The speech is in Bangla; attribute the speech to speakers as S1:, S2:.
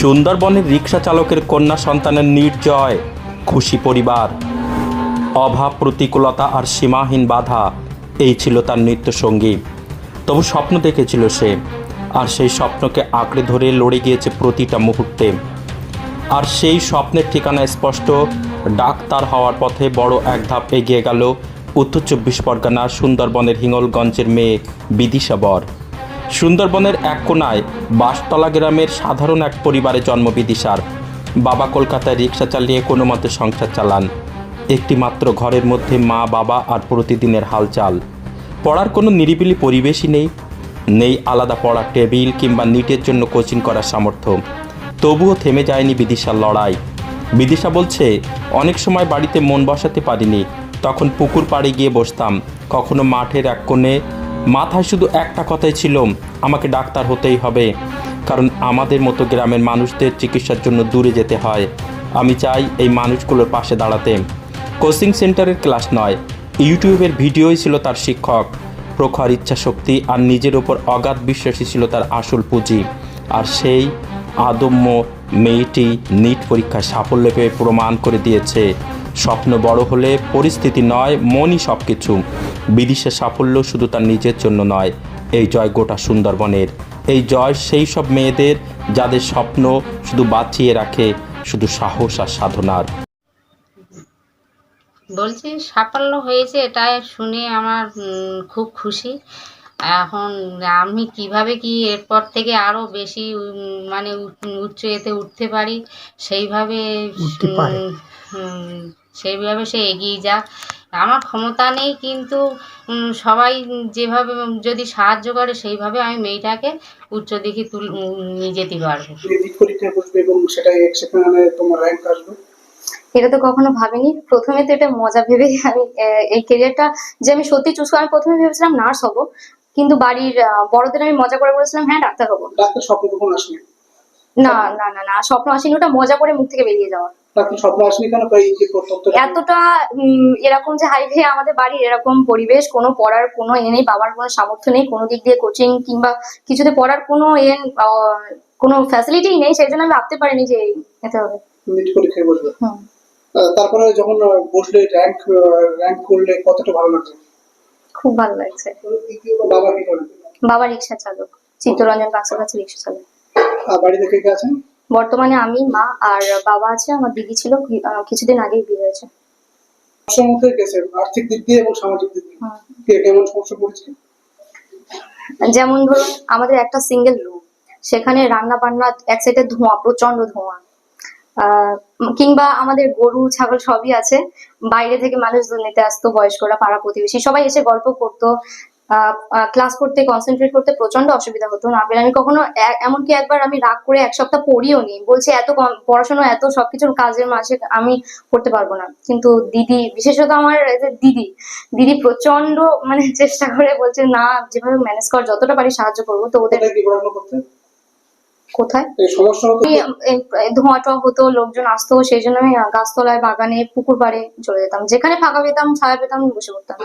S1: সুন্দরবনের রিক্সা চালকের কন্যা সন্তানের নির্জয়, খুশি পরিবার। অভাব, প্রতিকূলতা আর সীমাহীন বাধা, এই ছিল তার নৃত্যসঙ্গী। তবু স্বপ্ন দেখেছিল সে, আর সেই স্বপ্নকে আঁকড়ে ধরে লড়ে গিয়েছে প্রতিটা মুহূর্তে। আর সেই স্বপ্নের ঠিকানা স্পষ্ট, ডাক্তার হওয়ার পথে বড় এক ধাপ এগিয়ে গেল উত্তর চব্বিশ পরগনার সুন্দরবনের হিঙ্গলগঞ্জের মেয়ে বিদিশা বর। সুন্দরবনের এক কোনায় বাসতলা গ্রামের সাধারণ এক পরিবারে জন্ম বিদিশার বাবা কলকাতায় রিক্সা চালিয়ে কোনো মতে সংসার চালান। একটি মাত্র ঘরের মধ্যে মা, বাবা আর প্রতিদিনের হালচাল। পড়ার কোনো নিরিবিলি পরিবেশই নেই। নেই আলাদা পড়ার টেবিল কিংবা নিটের জন্য কোচিং করার সামর্থ্য। তবুও থেমে যায়নি বিদিশার লড়াই। বিদিশা বলছে, অনেক সময় বাড়িতে মন বসাতে পারিনি। তখন পুকুর পাড়ে গিয়ে বসতাম। কখনো মাঠের এক কোণে মাথায় শুধু একটা কথাই ছিল, আমাকে ডাক্তার হতেই হবে। কারণ আমাদের মতো গ্রামের মানুষদের চিকিৎসার জন্য দূরে যেতে হয়। আমি চাই এই মানুষগুলোর পাশে দাঁড়াতে। কোচিং সেন্টারের ক্লাস নয়, ইউটিউবের ভিডিওই ছিল তার শিক্ষক। প্রখর ইচ্ছা শক্তি আর নিজের ওপর অগাধ বিশ্বাসী ছিল তার আসল পুঁজি। আর সেই আদম্য মেয়েটি নিট পরীক্ষায় সাফল্য পেয়ে প্রমাণ করে দিয়েছে। স্বপ্ন বড় হলে পরিস্থিতি নয় মনই সব কিছু বিদিশের সাফল্য শুধু তার নিজের জন্য নয় এই জয় গোটা সুন্দরবনের। এই জয় সেই সব মেয়েদের যাদের স্বপ্ন শুধু বাঁচিয়ে রাখে শুধু সাহস আর সাধনার।
S2: বলছি সাফল্য হয়েছে এটা শুনে আমার খুব খুশি। এখন আমি কীভাবে কি এরপর থেকে আরও বেশি মানে উচ্চ এতে উঠতে পারি সেইভাবে সেইভাবে সে এগিয়ে যাক। আমার ক্ষমতা নেই কিন্তু সবাই যেভাবে যদি সাহায্য করে সেইভাবে আমি মেয়েটাকে উচ্চ দিকে তুল নিয়ে যেতে পারব।
S3: নিট বসবে এবং সেটাই সেখানে তোমার র্যাঙ্ক আসবে।
S4: এটা তো কখনো ভাবিনি। প্রথমে তো এটা মজা ভেবে আমি এই কেরিয়ারটা যে আমি সত্যি চুজ করে আমি প্রথমে ভেবেছিলাম নার্স হব। কিন্তু বাড়ির বড়দের আমি মজা করে বলেছিলাম হ্যাঁ ডাক্তার হব।
S3: ডাক্তার স্বপ্ন কখন আসেনি?
S4: না না না না স্বপ্ন আসেনি। ওটা মজা করে মুখ থেকে বেরিয়ে যাওয়া। এতটা এরকম যে হাইভে আমাদের বাড়ির এরকম পরিবেশ কোনো পড়ার কোনো এ নেই বাবার কোনো সামর্থ্য নেই কোনো দিক দিয়ে কোচিং কিংবা কিছুতে পড়ার কোনো এ কোনো ফ্যাসিলিটি নেই সেই জন্য আমি ভাবতে পারিনি যে এতে হবে।
S3: নিট পরীক্ষায় বসবে। তারপরে যখন বসলে র্যাঙ্ক র্যাঙ্ক করলে কতটা ভালো লাগছে?
S4: খুব ভালো লাগছে।
S3: বাবা কি করে?
S4: বাবা রিক্সা চালক চিত্তরঞ্জন বাক্সের কাছে রিক্সা চালক।
S3: বাড়িতে কে কে আছেন?
S4: বর্তমানে আমি মা আর বাবা আছে আমার দিদি ছিল কিছুদিন আগেই বিয়ে হয়েছে।
S3: সমস্যার মধ্যে আর্থিক দিক দিয়ে এবং সামাজিক দিক দিয়ে? কেমন সমস্যা পড়েছে?
S4: যেমন ধরুন আমাদের একটা সিঙ্গেল রুম সেখানে রান্না বান্না এক সাইডে ধোঁয়া প্রচণ্ড ধোঁয়া। আহ, কিংবা আমাদের গরু ছাগল সবই আছে। বাইরে থেকে মানুষ নিতে আসতো বয়স্করা পাড়া প্রতিবেশী সবাই এসে গল্প করতো। ক্লাস করতে কনসেন্ট্রেট করতে প্রচণ্ড অসুবিধা হতো। না আমি কখনো এমনকি একবার আমি রাগ করে এক সপ্তাহ পড়িও নি। বলছি এত পড়াশোনা এত সবকিছুর কাজের মাঝে আমি করতে পারব না। কিন্তু দিদি বিশেষত আমার দিদি দিদি প্রচণ্ড মানে চেষ্টা করে বলছে না যেভাবে ম্যানেজ কর যতটা পারি সাহায্য করব। তো ওদের
S3: কোথায় কি পড়াশোনা করতে?
S4: কোথায়?
S3: এই সমস্যা হতো
S4: আমি, এ, এ, ধোঁয়া টোয়া হতো লোকজন আসতো সেই জন্য আমি গাছতলায় বাগানে পুকুর পাড়ে চলে যেতাম। যেখানে ফাঁকা পেতাম ছায়া পেতাম বসে পড়তাম।